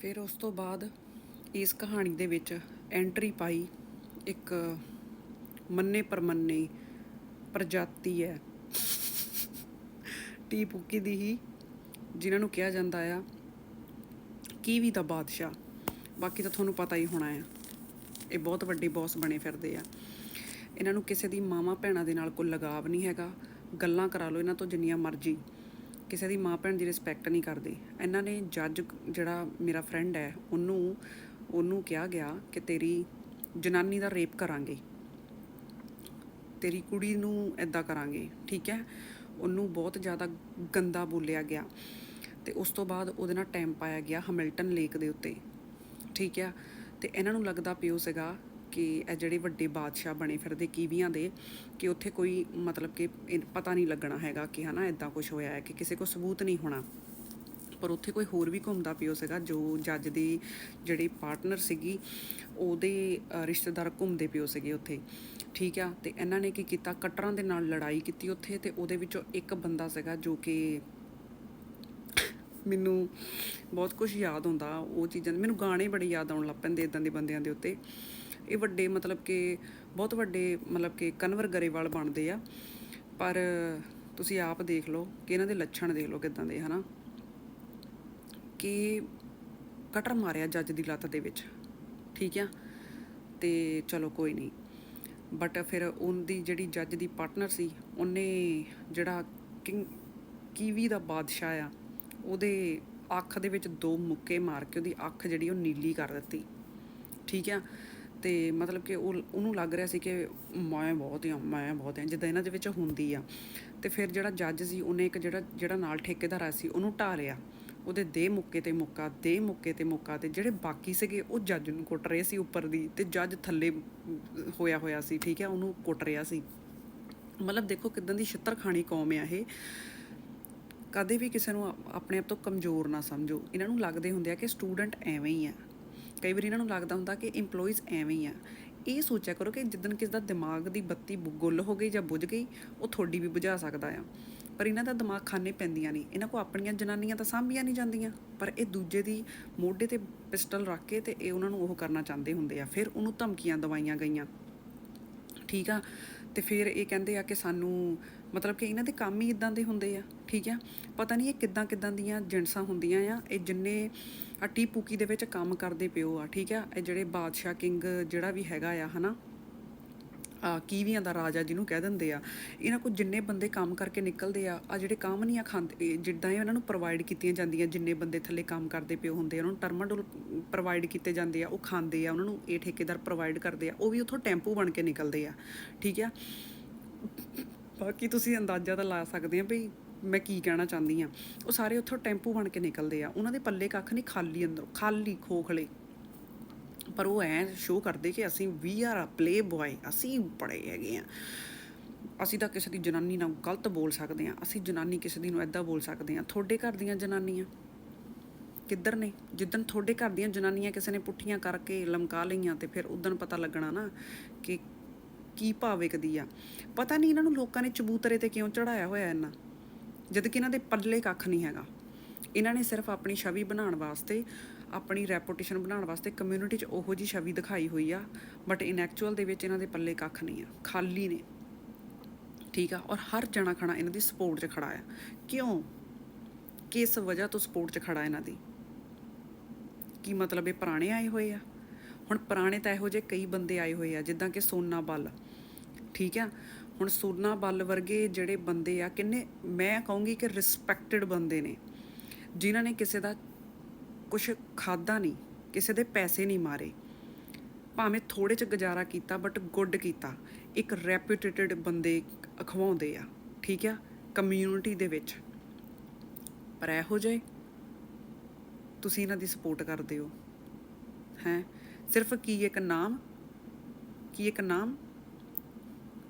ਫਿਰ ਉਸ ਤੋਂ ਬਾਅਦ ਇਸ ਕਹਾਣੀ ਦੇ ਵਿੱਚ ਐਂਟਰੀ ਪਾਈ ਇੱਕ ਮੰਨੇ ਪਰਮੰਨੇ ਪ੍ਰਜਾਤੀ ਹੈ। ਟੀ ਪੁੱਕੀ ਦੀ ਹੀ, ਜਿਨ੍ਹਾਂ ਨੂੰ ਕਿਹਾ ਜਾਂਦਾ ਆ, ਕੀਵੀ ਦਾ ਬਾਦਸ਼ਾਹ। ਬਾਕੀ ਤਾਂ ਤੁਹਾਨੂੰ ਪਤਾ ਹੀ ਹੋਣਾ ਆ, ਇਹ ਬਹੁਤ ਵੱਡੇ ਬੌਸ ਬਣੇ ਫਿਰਦੇ ਆ। ਇਹਨਾਂ ਨੂੰ ਕਿਸੇ ਦੀ ਮਾਵਾਂ ਭੈਣਾਂ ਦੇ ਨਾਲ ਕੋਈ ਲਗਾਵ ਨਹੀਂ ਹੈਗਾ। ਗੱਲਾਂ ਕਰਾ ਲਓ ਇਹਨਾਂ ਤੋਂ ਜਿੰਨੀਆਂ ਮਰਜ਼ੀ। ਕਿਸੇ ਦੀ ਮਾਂ ਭੈਣ ਦੀ ਰਿਸਪੈਕਟ ਨਹੀਂ ਕਰਦੇ। ਇਹਨਾਂ ਨੇ ਜੱਜ ਜਿਹੜਾ ਮੇਰਾ ਫਰੈਂਡ ਹੈ, ਉਹਨੂੰ ਉਹਨੂੰ ਕਿਹਾ ਗਿਆ ਕਿ ਤੇਰੀ ਜਨਾਨੀ ਦਾ ਰੇਪ ਕਰਾਂਗੇ। ਤੇਰੀ ਕੁੜੀ ਨੂੰ ਐਦਾਂ ਕਰਾਂਗੇ, ਠੀਕ ਹੈ? ਉਹਨੂੰ ਬਹੁਤ ਜ਼ਿਆਦਾ ਗੰਦਾ ਬੋਲਿਆ ਗਿਆ। ਤੇ ਉਸ ਤੋਂ ਬਾਅਦ ਉਹਦੇ ਨਾਲ ਟਾਈਮ ਪਾਇਆ ਗਿਆ ਹੈਮਿਲਟਨ ਲੇਕ ਦੇ ਉੱਤੇ, ਠੀਕ ਹੈ? ਤੇ ਇਹਨਾਂ ਨੂੰ ਲੱਗਦਾ ਪਿਓ ਸੀਗਾ ਕਿ ਇਹ ਜਿਹੜੇ ਵੱਡੇ ਬਾਦਸ਼ਾਹ ਬਣੇ ਫਿਰਦੇ, ਕੀਵੀਆਂ ਦੇ, ਕਿ ਉੱਥੇ ਕੋਈ ਮਤਲਬ ਕਿ ਪਤਾ ਨਹੀਂ ਲੱਗਣਾ ਹੈਗਾ ਕਿ ਹਨਾ ਇਦਾਂ ਕੁਝ ਹੋਇਆ ਹੈ ਕਿ ਕਿਸੇ ਕੋਲ ਸਬੂਤ ਨਹੀਂ ਹੋਣਾ। ਪਰ ਉੱਥੇ ਕੋਈ ਹੋਰ ਵੀ ਘੁੰਮਦਾ ਪਿਓ ਸੀਗਾ, ਜੋ ਜੱਜ ਦੀ ਜਿਹੜੀ ਪਾਰਟਨਰ ਸੀਗੀ, ਉਹਦੇ ਰਿਸ਼ਤੇਦਾਰ ਘੁੰਮਦੇ ਪਿਓ ਸੀਗੇ ਉੱਥੇ। ਠੀਕ ਆ? ਤੇ ਇਹਨਾਂ ਨੇ ਕੀ ਕੀਤਾ? ਕਟਰਾਂ ਦੇ ਨਾਲ ਲੜਾਈ ਕੀਤੀ ਉੱਥੇ ਤੇ ਉਹਦੇ ਵਿੱਚੋਂ ਇੱਕ ਬੰਦਾ ਸੀਗਾ ਜੋ ਕਿ ਮੈਨੂੰ ਬਹੁਤ ਕੁਝ ਯਾਦ ਹੁੰਦਾ, ਉਹ ਚੀਜ਼ਾਂ ਮੈਨੂੰ ਗਾਣੇ ਬੜੇ ਯਾਦ ਆਉਣ ਲੱਗ ਪੈਂਦੇ ਇਦਾਂ ਦੇ ਬੰਦਿਆਂ ਦੇ ਉੱਤੇ। ਇਹ ਵੱਡੇ ਮਤਲਬ ਕਿ ਬਹੁਤ ਵੱਡੇ ਮਤਲਬ ਕਿ ਕਨਵਰ ਗਰੇਵਾਲ ਬਣਦੇ ਆ। ਪਰ ਤੁਸੀਂ ਆਪ ਦੇਖ ਲਓ ਕਿ ਇਹਨਾਂ ਦੇ ਲੱਛਣ ਦੇਖ ਲਓ ਕਿਦਾਂ ਦੇ, ਹਨਾ? ਕਿ ਕਟਰ ਮਾਰਿਆ ਜੱਜ ਦੀ ਲੱਤ ਦੇ ਵਿੱਚ, ਠੀਕ ਆ? ਤੇ ਚਲੋ ਕੋਈ ਨਹੀਂ। ਬਟ ਫਿਰ ਉਹਦੀ ਜਿਹੜੀ ਜੱਜ ਦੀ ਪਾਰਟਨਰ ਸੀ, ਉਹਨੇ ਜਿਹੜਾ ਕਿੰਗ ਕੀਵੀ ਦਾ ਬਾਦਸ਼ਾਹ ਆ, ਉਹਦੇ ਅੱਖ ਦੇ ਵਿੱਚ ਦੋ ਮੁੱਕੇ ਮਾਰ ਕੇ ਉਹਦੀ ਅੱਖ ਜਿਹੜੀ ਉਹ ਨੀਲੀ ਕਰ ਦਿੱਤੀ, ਠੀਕ ਆ? ਤੇ ਮਤਲਬ ਕਿ ਉਹ ਉਹਨੂੰ ਲੱਗ ਰਿਹਾ ਸੀ ਕਿ ਮੈਂ ਬਹੁਤ ਆ ਮੈਂ ਬਹੁਤ ਆ ਜਿੱਦਾਂ ਇਹਨਾਂ ਦੇ ਵਿੱਚ ਹੁੰਦੀ ਆ। ਤੇ ਫਿਰ ਜਿਹੜਾ ਜੱਜ ਸੀ, ਉਹਨੇ ਇੱਕ ਜਿਹੜਾ ਜਿਹੜਾ ਨਾਲ ਠੇਕੇਦਾਰ ਆ ਸੀ, ਉਹਨੂੰ ਢਾ ਲਿਆ। ਉਹਦੇ ਦੇ ਮੁੱਕੇ ਤੇ ਮੁੱਕਾ, ਦੇ ਮੁੱਕੇ ਤੇ ਮੁੱਕਾ ਤੇ ਜਿਹੜੇ ਬਾਕੀ ਸੀਗੇ, ਉਹ ਜੱਜ ਨੂੰ ਕੁੱਟ ਰਹੇ ਸੀ ਉੱਪਰ ਦੀ ਤੇ ਜੱਜ ਥੱਲੇ ਹੋਇਆ ਹੋਇਆ ਸੀ, ਠੀਕ ਹੈ ਉਹਨੂੰ ਕੁੱਟ ਰਿਹਾ ਸੀ। ਮਤਲਬ ਦੇਖੋ ਕਿਦਾਂ ਦੀ ਛਿੱਤਰ ਖਾਣੀ ਕੌਮ ਆ ਇਹ। ਕਦੇ ਵੀ ਕਿਸੇ ਨੂੰ ਆਪਣੇ ਆਪ ਤੋਂ ਕਮਜ਼ੋਰ ਨਾ ਸਮਝੋ। ਇਹਨਾਂ ਨੂੰ ਲੱਗਦੇ ਹੁੰਦੇ ਆ ਕਿ ਸਟੂਡੈਂਟ ਐਵੇਂ ਹੀ ਆ। ਕਈ ਵਾਰੀ ਇਹਨਾਂ ਨੂੰ ਲੱਗਦਾ ਹੁੰਦਾ ਕਿ EMPLOYEES ਐਵੇਂ ਹੀ ਆ। ਇਹ ਸੋਚਿਆ ਕਰੋ ਕਿ ਜਿੱਦਣ ਕਿਸ ਦਾ ਦਿਮਾਗ ਦੀ ਬੱਤੀ ਬੁ- ਗੁੱਲ ਹੋ ਗਈ ਜਾਂ ਬੁਝ ਗਈ, ਉਹ ਤੁਹਾਡੀ ਵੀ ਬੁਝਾ ਸਕਦਾ ਆ। ਪਰ ਇਹਨਾਂ ਦਾ ਦਿਮਾਗ ਖਾਨੇ ਪੈਂਦੀਆਂ ਨਹੀਂ। ਇਹਨਾਂ ਕੋ ਆਪਣੀਆਂ ਜਨਾਨੀਆਂ ਤਾਂ ਸਾਂਭੀਆਂ ਨਹੀਂ ਜਾਂਦੀਆਂ। ਪਰ ਇਹ ਦੂਜੇ ਦੀ ਮੋਢੇ ਤੇ ਪਿਸਟਲ ਰੱਖ ਕੇ ਤੇ ਇਹ ਉਹਨਾਂ ਨੂੰ ਉਹ ਕਰਨਾ ਚਾਹੁੰਦੇ ਹੁੰਦੇ ਆ। ਫਿਰ ਉਹਨੂੰ ਧਮਕੀਆਂ ਦਵਾਈਆਂ ਗਈਆਂ। ਠੀਕ ਆ? ਤੇ ਫਿਰ ਇਹ ਕਹਿੰਦੇ ਆ ਕਿ ਸਾਨੂੰ ਮਤਲਬ ਕਿ ਇਹਨਾਂ ਦੇ ਕੰਮ ਹੀ ਇਦਾਂ ਦੇ ਹੁੰਦੇ ਆ, ਠੀਕ ਆ? ਪਤਾ ਨਹੀਂ ਇਹ ਕਿੱਦਾਂ ਕਿੱਦਾਂ ਦੀਆਂ ਜਿੰਸਾਂ ਹੁੰਦੀਆਂ ਆ, ਇਹ ਜਿੰਨੇ ਆ ਟੀ ਪੂਕੀ ਦੇ ਵਿੱਚ ਕੰਮ ਕਰਦੇ ਪਿਓ ਆ, ਠੀਕ ਆ? ਇਹ ਜਿਹੜੇ ਬਾਦਸ਼ਾਹ ਕਿੰਗ ਜਿਹੜਾ ਵੀ ਹੈਗਾ ਆ, ਹਨਾ? ਆ ਕੀਵੀਆਂ ਦਾ ਰਾਜਾ ਜਿਹਨੂੰ ਕਹਿ ਦਿੰਦੇ ਆ, ਇਹਨਾਂ ਕੋਲ ਜਿੰਨੇ ਬੰਦੇ ਕੰਮ ਕਰਕੇ ਨਿਕਲਦੇ ਆ ਆ ਜਿਹੜੇ ਕੰਮ ਨਹੀਂ ਆ ਖਾਂਦੇ ਜਿੱਦਾਂ ਇਹ ਉਹਨਾਂ ਨੂੰ ਪ੍ਰੋਵਾਈਡ ਕੀਤੀਆਂ ਜਾਂਦੀਆਂ, ਜਿੰਨੇ ਬੰਦੇ ਥੱਲੇ ਕੰਮ ਕਰਦੇ ਪਿਓ ਹੁੰਦੇ ਆ, ਉਹਨਾਂ ਨੂੰ ਟਰਮਾਡੋਲ ਪ੍ਰੋਵਾਈਡ ਕੀਤੇ ਜਾਂਦੇ ਆ, ਉਹ ਖਾਂਦੇ ਆ, ਉਹਨਾਂ ਨੂੰ ਇਹ ਠੇਕੇਦਾਰ ਪ੍ਰੋਵਾਈਡ ਕਰਦੇ ਆ, ਉਹ ਵੀ ਉੱਥੋਂ ਟੈਂਪੂ ਬਣ ਕੇ ਨਿਕਲਦੇ ਆ, ਠੀਕ ਆ? ਬਾਕੀ ਤੁਸੀਂ ਅੰਦਾਜ਼ਾ ਤਾਂ ਲਾ ਸਕਦੇ ਆ ਵੀ ਮੈਂ ਕੀ ਕਹਿਣਾ ਚਾਹੁੰਦੀ ਆ, ਉਹ ਸਾਰੇ ਉੱਥੋਂ ਟੈਂਪੂ ਬਣ ਕੇ ਨਿਕਲਦੇ ਆ, ਉਹਨਾਂ ਦੇ ਪੱਲੇ ਕੱਖ ਨਹੀਂ, ਖਾਲੀ ਅੰਦਰੋਂ, ਖਾਲੀ ਖੋਖਲੇ। ਪਰ ਉਹ ਐ ਸ਼ੋਅ ਕਰਦੇ ਕਿ ਅਸੀਂ we are a play boy ਅਸੀਂ ਬੜੇ ਹੈਗੇ ਆ। ਅਸੀਂ ਤਾਂ ਕਿਸੇ ਦੀ ਜਨਾਨੀ ਨਾਲ ਗਲਤ ਬੋਲ ਸਕਦੇ ਆ, ਅਸੀਂ ਜਨਾਨੀ ਕਿਸੇ ਦੀ ਨੂੰ ਐਦਾਂ ਬੋਲ ਸਕਦੇ ਆ, ਤੁਹਾਡੇ ਘਰ ਦੀਆਂ ਜਨਾਨੀਆਂ ਕਿੱਧਰ ਨੇ? ਜਿੱਦਣ ਤੁਹਾਡੇ ਘਰ ਦੀਆਂ ਜਨਾਨੀਆਂ ਕਿਸੇ ਨੇ ਪੁੱਠੀਆਂ ਕਰਕੇ ਲਮਕਾ ਲਈਆਂ ਤੇ ਫਿਰ ਉਦੋਂ ਪਤਾ ਲੱਗਣਾ ਨਾ ਕਿ ਕੀ ਭਾਵ ਵਿਕਦੀ ਆ। ਪਤਾ ਨਹੀਂ ਇਹਨਾਂ ਨੂੰ ਲੋਕਾਂ ਨੇ ਚਬੂਤਰੇ ਤੇ ਕਿਉਂ ਚੜਾਇਆ ਹੋਇਆ ਇਹਨਾਂ ਜਦ ਕਿ ਇਹਨਾਂ ਦੇ ਪੱਲੇ ਕੱਖ ਨਹੀਂ ਹੈਗਾ। ਇਹਨਾਂ ਨੇ ਸਿਰਫ ਆਪਣੀ ਛਵੀ ਬਣਾਉਣ ਵਾਸਤੇ ਆਪਣੀ ਰੈਪੂਟੇਸ਼ਨ ਬਣਾਉਣ ਵਾਸਤੇ ਕਮਿਊਨਿਟੀ 'ਚ ਉਹੋ ਜੀ ਛਵੀ ਦਿਖਾਈ ਹੋਈ ਆ ਬਟ ਇਨ ਐਕਚੁਅਲ ਦੇ ਵਿੱਚ ਇਹਨਾਂ ਦੇ ਪੱਲੇ ਕੱਖ ਨਹੀਂ ਆ, ਖਾਲੀ ਨੇ। ਠੀਕ ਆ? ਔਰ ਹਰ ਜਣਾ ਖਣਾ ਇਹਨਾਂ ਦੀ ਸਪੋਰਟ 'ਚ ਖੜਾ ਆ। ਕਿਉਂ? ਕਿਸ ਵਜ੍ਹਾ ਤੋਂ ਸਪੋਰਟ 'ਚ ਖੜਾ ਇਹਨਾਂ ਦੀ? ਕੀ ਮਤਲਬ ਇਹ ਪੁਰਾਣੇ ਆਏ ਹੋਏ ਆ? ਹੁਣ ਪੁਰਾਣੇ ਤਾਂ ਇਹੋ ਜਿਹੇ ਕਈ ਬੰਦੇ ਆਏ ਹੋਏ ਆ, ਜਿੱਦਾਂ ਕਿ ਸੋਨਾ ਬੱਲ। ਠੀਕ ਆ? ਹੁਣ ਸੋਨਾ ਬੱਲ ਵਰਗੇ ਜਿਹੜੇ ਬੰਦੇ ਆ, ਕਿੰਨੇ, ਮੈਂ ਕਹੂੰਗੀ ਕਿ ਰਿਸਪੈਕਟਡ ਬੰਦੇ ਨੇ, ਜਿਨ੍ਹਾਂ ਨੇ ਕਿਸੇ ਦਾ ਕੁਝ ਖਾਦਾ ਨਹੀਂ, ਕਿਸੇ ਦੇ ਪੈਸੇ ਨਹੀਂ ਮਾਰੇ। ਭਾਵੇਂ ਥੋੜੇ ਚ ਗੁਜ਼ਾਰਾ ਕੀਤਾ ਬਟ ਗੁੱਡ ਕੀਤਾ। ਇੱਕ ਰੈਪਿਊਟੇਟਡ ਬੰਦੇ ਅਖਵਾਉਂਦੇ ਆ, ਠੀਕ ਆ? ਕਮਿਊਨਿਟੀ ਦੇ ਵਿੱਚ। ਪਰ ਇਹੋ ਜਿਹੇ ਤੁਸੀਂ ਇਹਨਾਂ ਦੀ ਸਪੋਰਟ ਕਰਦੇ ਹੋ। ਹੈ? ਸਿਰਫ ਕੀ ਇੱਕ ਨਾਮ? ਕੀ ਇੱਕ ਨਾਮ?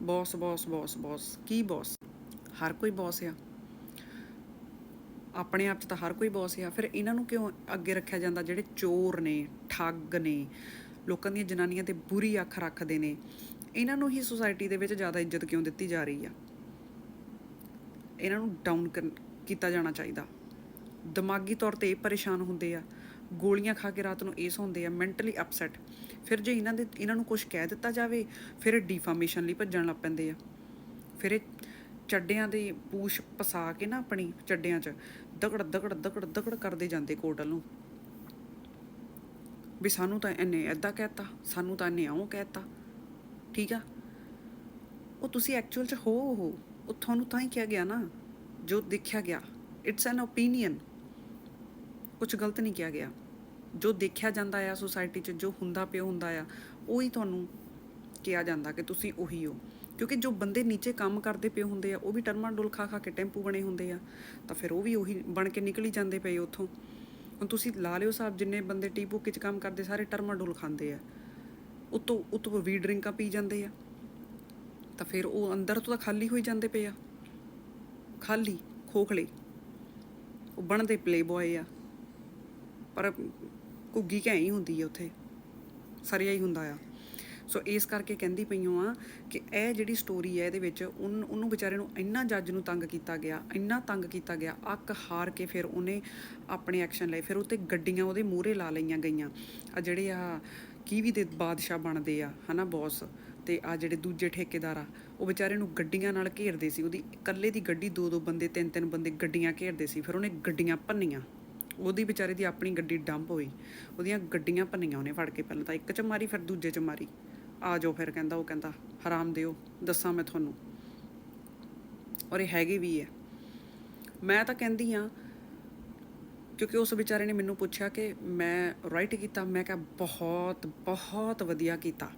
ਬੌਸ ਬੌਸ ਬੌਸ ਬੌਸ ਕੀ ਬੌਸ ਹਰ ਕੋਈ ਬੌਸ ਆ। ਆਪਣੇ ਆਪ 'ਚ ਤਾਂ ਹਰ ਕੋਈ ਬੌਸ ਆ, ਫਿਰ ਇਹਨਾਂ ਨੂੰ ਕਿਉਂ ਅੱਗੇ ਰੱਖਿਆ ਜਾਂਦਾ? ਜਿਹੜੇ ਚੋਰ ਨੇ, ਠੱਗ ਨੇ, ਲੋਕਾਂ ਦੀਆਂ ਜਨਾਨੀਆਂ ਤੇ ਬੁਰੀ ਅੱਖ ਰੱਖਦੇ ਨੇ, ਇਹਨਾਂ ਨੂੰ ਹੀ ਸੁਸਾਇਟੀ ਦੇ ਵਿੱਚ ਜ਼ਿਆਦਾ ਇੱਜ਼ਤ ਕਿਉਂ ਦਿੱਤੀ ਜਾ ਰਹੀ ਆ? ਇਹਨਾਂ ਨੂੰ ਡਾਊਨ ਕੀਤਾ ਜਾਣਾ ਚਾਹੀਦਾ। ਦਿਮਾਗੀ ਤੌਰ ਤੇ ਇਹ ਪਰੇਸ਼ਾਨ ਹੁੰਦੇ ਆ, ਗੋਲੀਆਂ ਖਾ ਕੇ ਰਾਤ ਨੂੰ ਇਹ ਸੌਂਦੇ ਆ ਮੈਂਟਲੀ ਅਪਸੈਟ ਫਿਰ ਜੇ ਇਹਨਾਂ ਦੇ, ਇਹਨਾਂ ਨੂੰ ਕੁਝ ਕਹਿ ਦਿੱਤਾ ਜਾਵੇ, ਫਿਰ ਡਿਫਾਮੇਸ਼ਨ ਲਈ ਭੱਜਣ ਲੱਗ ਪੈਂਦੇ ਆ। ਫਿਰ ਇਹ ਚੱਡਿਆਂ ਦੇ ਪੂਛ ਪਸਾ ਕੇ ਨਾ ਆਪਣੀ ਚੱਡਿਆਂ 'ਚ ਦਗੜ ਦਗੜ ਦਗੜ ਦਗੜ ਕਰਦੇ ਜਾਂਦੇ ਕੋਰਟ ਨੂੰ ਵੀ ਸਾਨੂੰ ਤਾਂ ਇਹਨੇ ਐਦਾਂ ਕਹਿਤਾ, ਸਾਨੂੰ ਤਾਂ ਇਹਨੇ ਆਉਂ ਕਹਿਤਾ। ਠੀਕ ਆ? ਉਹ ਤੁਸੀਂ ਐਕਚੁਅਲ 'ਚ ਹੋ ਹੋ ਉਹ ਤੁਹਾਨੂੰ ਤਾਂ ਹੀ ਕਿਹਾ ਗਿਆ ਨਾ, ਜੋ ਦੇਖਿਆ ਗਿਆ। ਇਟਸ ਐਨ ਓਪੀਨੀਅਨ ਕੁਝ ਗਲਤ ਨਹੀਂ ਕਿਹਾ ਗਿਆ। ਜੋ ਦੇਖਿਆ ਜਾਂਦਾ ਆ ਸੋਸਾਇਟੀ 'ਚ, ਜੋ ਹੁੰਦਾ ਪਿਆ ਹੁੰਦਾ ਆ, ਉਹੀ ਤੁਹਾਨੂੰ ਕਿਹਾ ਜਾਂਦਾ ਕਿ ਤੁਸੀਂ ਉਹੀ ਹੋ। ਕਿਉਂਕਿ ਜੋ ਬੰਦੇ ਨੀਚੇ ਕੰਮ ਕਰਦੇ ਪਏ ਹੁੰਦੇ ਆ, ਉਹ ਵੀ ਟਰਮਾਡੋਲ ਖਾ ਖਾ ਕੇ ਟੈਂਪੂ ਬਣੇ ਹੁੰਦੇ ਆ, ਤਾਂ ਫਿਰ ਉਹ ਵੀ ਉਹੀ ਬਣ ਕੇ ਨਿਕਲੀ ਜਾਂਦੇ ਪਏ ਉੱਥੋਂ। ਹੁਣ ਤੁਸੀਂ ਲਾ ਲਿਓ ਸਾਹਿਬ ਜਿੰਨੇ ਬੰਦੇ ਟੀ ਬੁੱਕ ਕੰਮ ਕਰਦੇ, ਸਾਰੇ ਟਰਮਾਡੋਲ ਖਾਂਦੇ ਆ। ਉਤੋਂ ਉਤੋਂ ਵੀ ਡਰਿੰਕਾਂ ਪੀ ਜਾਂਦੇ ਆ। ਤਾਂ ਫਿਰ ਉਹ ਅੰਦਰ ਤੋਂ ਤਾਂ ਖਾਲੀ ਹੋਈ ਜਾਂਦੇ ਪਏ ਆ। ਖਾਲੀ, ਖੋਖਲੇ। ਉਹ ਬਣਦੇ ਪਲੇ ਬॉय ਆ। ਪਰ ਘੁੱਗੀ ਘੈਂ ਹੀ ਹੁੰਦੀ ਆ ਉੱਥੇ। ਸਰਿਆ ਹੀ ਹੁੰਦਾ ਆ। ਸੋ ਇਸ ਕਰਕੇ ਕਹਿੰਦੀ ਪਈਓ ਆ ਕਿ ਇਹ ਜਿਹੜੀ ਸਟੋਰੀ ਹੈ ਇਹਦੇ ਵਿੱਚ ਉਹਨ- ਉਹਨੂੰ ਵਿਚਾਰੇ ਨੂੰ ਇੰਨਾ ਜੱਜ ਨੂੰ ਤੰਗ ਕੀਤਾ ਗਿਆ, ਇੰਨਾ ਤੰਗ ਕੀਤਾ ਗਿਆ, ਅੱਕ ਹਾਰ ਕੇ ਫਿਰ ਉਹਨੇ ਆਪਣੇ ਐਕਸ਼ਨ ਲਏ, ਫਿਰ ਉੱਤੇ ਗੱਡੀਆਂ ਉਹਦੇ ਮੂਹਰੇ ਲਾ ਲਈਆਂ ਗਈਆਂ। ਆ ਜਿਹੜੇ ਆ ਕੀਵੀ ਦੇ ਬਾਦਸ਼ਾਹ ਬਣਦੇ ਆ, ਹਨਾ ਬੌਸ ਤੇ ਆ ਜਿਹੜੇ ਦੂਜੇ ਠੇਕੇਦਾਰ ਆ, ਉਹ ਵਿਚਾਰੇ ਨੂੰ ਗੱਡੀਆਂ ਨਾਲ ਘੇਰਦੇ ਸੀ। ਉਹਦੀ ਇਕੱਲੇ ਦੀ ਗੱਡੀ ਦੋ ਦੋ ਬੰਦੇ ਤਿੰਨ ਤਿੰਨ ਬੰਦੇ ਗੱਡੀਆਂ ਘੇਰਦੇ ਸੀ, ਫਿਰ ਉਹਨੇ ਗੱਡੀਆਂ ਭੰਨੀਆਂ। ਉਹਦੀ ਵਿਚਾਰੇ ਦੀ ਆਪਣੀ ਗੱਡੀ ਡੰਪ ਹੋਈ। ਉਹਦੀਆਂ ਗੱਡੀਆਂ ਭੰਨੀਆਂ ਉਹਨੇ ਫੜ ਕੇ, ਪਹਿਲਾਂ ਤਾਂ ਇੱਕ ਚ ਮਾਰੀ, ਫਿਰ ਦੂਜੇ ਚ ਮਾਰੀ। ਆ ਜਾਓ ਫਿਰ ਕਹਿੰਦਾ, ਉਹ ਕਹਿੰਦਾ, ਹਰਾਮ ਦਿਓ, ਦੱਸਾਂ ਮੈਂ ਤੁਹਾਨੂੰ। ਔਰ ਇਹ ਹੈਗੇ ਵੀ ਹੈ। ਮੈਂ ਤਾਂ ਕਹਿੰਦੀ ਆ ਕਿਉਂਕਿ ਉਸ ਵਿਚਾਰੇ ਨੇ ਮੈਨੂੰ ਪੁੱਛਿਆ ਕਿ ਮੈਂ ਰਾਈਟ ਕੀਤਾ, ਮੈਂ ਕਿਹਾ ਬਹੁਤ ਬਹੁਤ ਵਧੀਆ ਕੀਤਾ।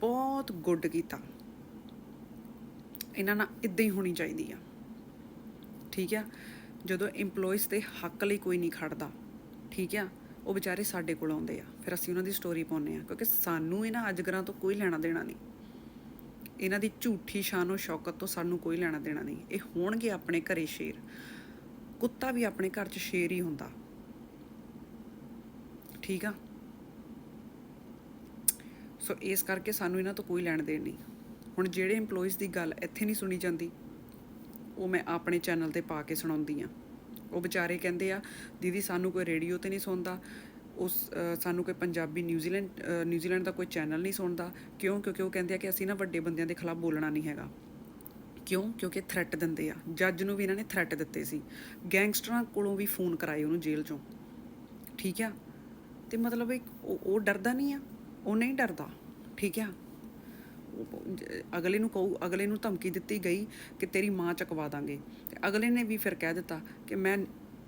ਬਹੁਤ ਗੁੱਡ ਕੀਤਾ। ਇਹਨਾਂ ਨਾਲ ਇਦਾਂ ਹੀ ਹੋਣੀ ਚਾਹੀਦੀ ਆ। ਠੀਕ ਆ? ਜਦੋਂ EMPLOYEES ਦੇ ਹੱਕ ਲਈ ਕੋਈ ਨਹੀਂ ਖੜਦਾ, ਠੀਕ ਆ? ਉਹ ਵਿਚਾਰੇ ਸਾਡੇ ਕੋਲ ਆਉਂਦੇ ਆ। ਫਿਰ ਅਸੀਂ ਉਹਨਾਂ ਦੀ ਸਟੋਰੀ ਪਾਉਂਦੇ ਆ। ਕਿਉਂਕਿ ਸਾਨੂੰ ਇਹਨਾਂ ਅਜਗਰਾਂ ਤੋਂ ਕੋਈ ਲੈਣਾ ਦੇਣਾ ਨਹੀਂ। ਇਹਨਾਂ ਦੀ ਝੂਠੀ ਸ਼ਾਨੋ ਸ਼ੌਕਤ ਤੋਂ ਸਾਨੂੰ ਕੋਈ ਲੈਣਾ ਦੇਣਾ ਨਹੀਂ। ਇਹ ਹੋਣਗੇ ਆਪਣੇ ਘਰੇ ਸ਼ੇਰ। ਕੁੱਤਾ ਵੀ ਆਪਣੇ ਘਰ 'ਚ ਸ਼ੇਰ ਹੀ ਹੁੰਦਾ। ਠੀਕ ਆ? ਸੋ ਇਸ ਕਰਕੇ ਸਾਨੂੰ ਇਹਨਾਂ ਤੋਂ ਕੋਈ ਲੈਣ ਦੇਣ ਨਹੀਂ। ਹੁਣ ਜਿਹੜੇ EMPLOYEES ਦੀ ਗੱਲ ਇੱਥੇ ਨਹੀਂ ਸੁਣੀ ਜਾਂਦੀ, ਉਹ ਮੈਂ ਆਪਣੇ ਚੈਨਲ ਤੇ ਪਾ ਕੇ ਸੁਣਾਉਂਦੀ ਆ। ਉਹ ਵਿਚਾਰੇ ਕਹਿੰਦੇ ਆ, ਦੀਦੀ, ਸਾਨੂੰ ਕੋਈ ਰੇਡੀਓ ਤੇ ਨਹੀਂ ਸੁਣਦਾ। ਉਸ ਸਾਨੂੰ ਕੋਈ ਪੰਜਾਬੀ ਨਿਊਜ਼ੀਲੈਂਡ ਨਿਊਜ਼ੀਲੈਂਡ ਦਾ ਕੋਈ ਚੈਨਲ ਨਹੀਂ ਸੁਣਦਾ। ਕਿਉਂ? ਕਿਉਂਕਿ ਉਹ ਕਹਿੰਦੇ ਆ ਕਿ ਅਸੀਂ ਨਾ ਵੱਡੇ ਬੰਦਿਆਂ ਦੇ ਖਿਲਾਫ ਬੋਲਣਾ ਨਹੀਂ ਹੈਗਾ। ਕਿਉਂ? ਕਿਉਂਕਿ ਥ੍ਰੈਟ ਦਿੰਦੇ ਆ। ਜੱਜ ਨੂੰ ਵੀ ਇਹਨਾਂ ਨੇ ਥ੍ਰੈਟ ਦਿੱਤੇ ਸੀ। ਗੈਂਗਸਟਰਾਂ ਕੋਲੋਂ ਵੀ ਫੋਨ ਕਰਾਏ ਉਹਨੂੰ ਜੇਲ੍ਹ ਚੋਂ। ਠੀਕ ਆ? ਤੇ ਮਤਲਬ ਉਹ ਉਹ ਡਰਦਾ ਨਹੀਂ ਆ? ਉਹ ਨਹੀਂ ਡਰਦਾ। ਠੀਕ ਆ? ਅਗਲੇ ਨੂੰ ਕਹੂ, ਅਗਲੇ ਨੂੰ ਧਮਕੀ ਦਿੱਤੀ ਗਈ ਕਿ ਤੇਰੀ ਮਾਂ ਚਕਵਾ ਦਾਂਗੇ। ਤੇ ਅਗਲੇ ਨੇ ਵੀ ਫਿਰ ਕਹਿ ਦਿੱਤਾ ਕਿ ਮੈਂ,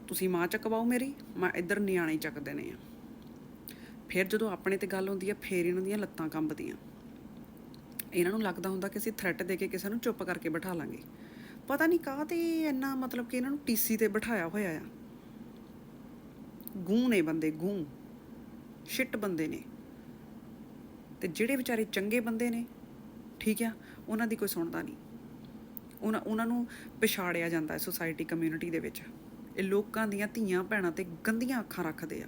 ਤੁਸੀਂ ਮਾਂ ਚਕਵਾਓ ਮੇਰੀ, ਮੈਂ ਇੱਧਰ ਨਿਆਣੇ ਹੀ ਚੱਕ ਦੇਣੇ ਆ। ਫਿਰ ਜਦੋਂ ਆਪਣੇ ਤੇ ਗੱਲ ਹੁੰਦੀ ਹੈ ਫੇਰ ਇਹਨਾਂ ਦੀਆਂ ਲੱਤਾਂ ਕੰਬਦੀਆਂ। ਇਹਨਾਂ ਨੂੰ ਲੱਗਦਾ ਹੁੰਦਾ ਕਿ ਅਸੀਂ ਥ੍ਰੈਟ ਦੇ ਕੇ ਕਿਸੇ ਨੂੰ ਚੁੱਪ ਕਰਕੇ ਬਿਠਾ ਲਾਂਗੇ। ਪਤਾ ਨਹੀਂ ਕਾਹ ਤੇ ਇੰਨਾ ਮਤਲਬ ਕਿ ਇਹਨਾਂ ਨੂੰ ਟੀਸੀ ਤੇ ਬਿਠਾਇਆ ਹੋਇਆ ਆ। ਗੂੰ ਨੇ ਬੰਦੇ, ਗੂੰ। ਸ਼ਿਟ ਬੰਦੇ ਨੇ। ਤੇ ਜਿਹੜੇ ਵਿਚਾਰੇ ਚੰਗੇ ਬੰਦੇ ਨੇ ਠੀਕ ਆ? ਉਹਨਾਂ ਦੀ ਕੋਈ ਸੁਣਦਾ ਨਹੀਂ। ਉਹਨਾਂ ਉਹਨਾਂ ਨੂੰ ਪਛਾੜਿਆ ਜਾਂਦਾ ਹੈ ਸੋਸਾਇਟੀ ਕਮਿਊਨਿਟੀ ਦੇ ਵਿੱਚ। ਇਹ ਲੋਕਾਂ ਦੀਆਂ ਧੀਆਂ ਭੈਣਾਂ ਤੇ ਗੰਦੀਆਂ ਅੱਖਾਂ ਰੱਖਦੇ ਆ।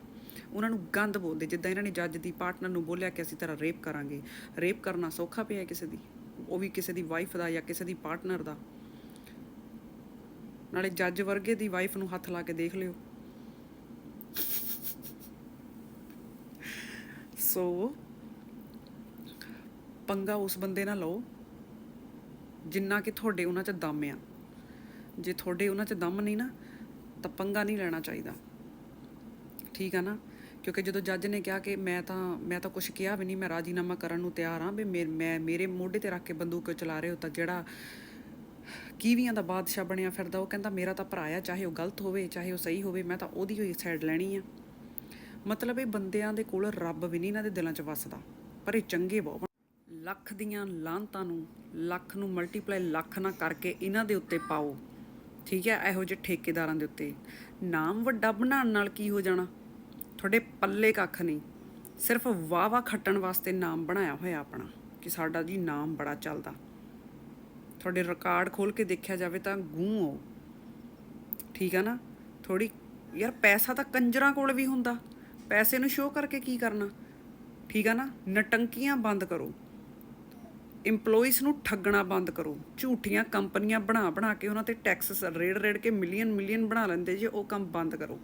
ਉਹਨਾਂ ਨੂੰ ਗੰਦ ਬੋਲਦੇ। ਜਿੱਦਾਂ ਇਹਨਾਂ ਨੇ ਜੱਜ ਦੀ ਪਾਰਟਨਰ ਨੂੰ ਬੋਲਿਆ ਕਿ ਅਸੀਂ ਤੇਰਾ ਰੇਪ ਕਰਾਂਗੇ। ਰੇਪ ਕਰਨਾ ਸੌਖਾ ਪਿਆ ਕਿਸੇ ਦੀ। ਉਹ ਵੀ ਕਿਸੇ ਦੀ ਵਾਈਫ ਦਾ ਜਾਂ ਕਿਸੇ ਦੀ ਪਾਰਟਨਰ ਦਾ। ਨਾਲੇ ਜੱਜ ਵਰਗੇ ਦੀ ਵਾਈਫ ਨੂੰ ਹੱਥ ਲਾ ਕੇ ਦੇਖ ਲਿਓ। ਸੋ ਪੰਗਾ ਉਸ ਬੰਦੇ ਨਾਲ ਲਓ, ਜਿੰਨਾ ਕਿ ਤੁਹਾਡੇ ਉਹਨਾਂ 'ਚ ਦਮ ਆ। ਜੇ ਤੁਹਾਡੇ ਉਹਨਾਂ 'ਚ ਦਮ ਨਹੀਂ ਨਾ, ਤਾਂ ਪੰਗਾ ਨਹੀਂ ਲੈਣਾ ਚਾਹੀਦਾ। ਠੀਕ ਆ ਨਾ? ਕਿਉਂਕਿ ਜਦੋਂ ਜੱਜ ਨੇ ਕਿਹਾ ਕਿ ਮੈਂ ਤਾਂ ਮੈਂ ਤਾਂ ਕੁਝ ਕਿਹਾ ਵੀ ਨਹੀਂ, ਮੈਂ ਰਾਜੀਨਾਮਾ ਕਰਨ ਨੂੰ ਤਿਆਰ ਹਾਂ ਵੀ ਮੇ- ਮੈਂ, ਮੇਰੇ ਮੋਢੇ ਤੇ ਰੱਖ ਕੇ ਬੰਦੂਕ ਚਲਾ ਰਹੇ ਹੋ, ਤਾਂ ਜਿਹੜਾ ਕੀਵੀਆਂ ਦਾ ਬਾਦਸ਼ਾਹ ਬਣਿਆ ਫਿਰਦਾ, ਉਹ ਕਹਿੰਦਾ ਮੇਰਾ ਤਾਂ ਭਰਾ ਆ, ਚਾਹੇ ਉਹ ਗਲਤ ਹੋਵੇ, ਚਾਹੇ ਉਹ ਸਹੀ ਹੋਵੇ, ਮੈਂ ਤਾਂ ਉਹਦੀ ਹੋਈ ਸਾਈਡ ਲੈਣੀ ਆ। ਮਤਲਬ ਇਹ ਬੰਦਿਆਂ ਦੇ ਕੋਲ ਰੱਬ ਵੀ ਨਹੀਂ ਇਹਨਾਂ ਦੇ ਦਿਲਾਂ 'ਚ ਵੱਸਦਾ, ਪਰ ਇਹ ਚੰਗੇ ਬਹੁਤ ਲੱਖ ਦੀਆਂ ਲਾਂਤਾਂ ਨੂੰ, ਲੱਖ ਨੂੰ ਮਲਟੀਪਲਾਈ ਲੱਖ ਨਾ ਕਰਕੇ ਇਹਨਾਂ ਦੇ ਉੱਤੇ ਪਾਓ। ਠੀਕ ਹੈ, ਇਹੋ ਜਿਹੇ ਠੇਕੇਦਾਰਾਂ ਦੇ ਉੱਤੇ। ਨਾਮ ਵੱਡਾ ਬਣਾਉਣ ਨਾਲ ਕੀ ਹੋ ਜਾਣਾ? ਤੁਹਾਡੇ ਪੱਲੇ ਕੱਖ ਨਹੀਂ। ਸਿਰਫ ਵਾਵਾ ਖੱਟਣ ਵਾਸਤੇ ਨਾਮ ਬਣਾਇਆ ਹੋਇਆ ਆਪਣਾ, ਕਿ ਸਾਡਾ ਜੀ ਨਾਮ ਬੜਾ ਚੱਲਦਾ। ਤੁਹਾਡੇ ਰਿਕਾਰਡ ਖੋਲ ਕੇ ਦੇਖਿਆ ਜਾਵੇ ਤਾਂ ਗੂੰ ਹੋ ਠੀਕ ਆ ਨਾ? ਥੋੜੀ ਯਾਰ ਪੈਸਾ ਤਾਂ ਕੰਜਰਾਂ ਕੋਲ ਵੀ ਹੁੰਦਾ। ਪੈਸੇ ਨੂੰ ਸ਼ੋਅ ਕਰਕੇ ਕੀ ਕਰਨਾ? ਠੀਕ ਆ ਨਾ? ਨਟੰਕੀਆਂ ਬੰਦ ਕਰੋ। EMPLOYEES ਨੂੰ ਠੱਗਣਾ ਬੰਦ ਕਰੋ। ਝੂਠੀਆਂ ਕੰਪਨੀਆਂ ਬਣਾ ਬਣਾ ਕੇ ਉਹਨਾਂ ਤੇ ਟੈਕਸ ਰੇੜ ਰੇੜ ਕੇ ਮਿਲੀਅਨ ਮਿਲੀਅਨ ਬਣਾ ਲੈਂਦੇ ਜੇ ਉਹ ਕੰਮ ਬੰਦ ਕਰੋ।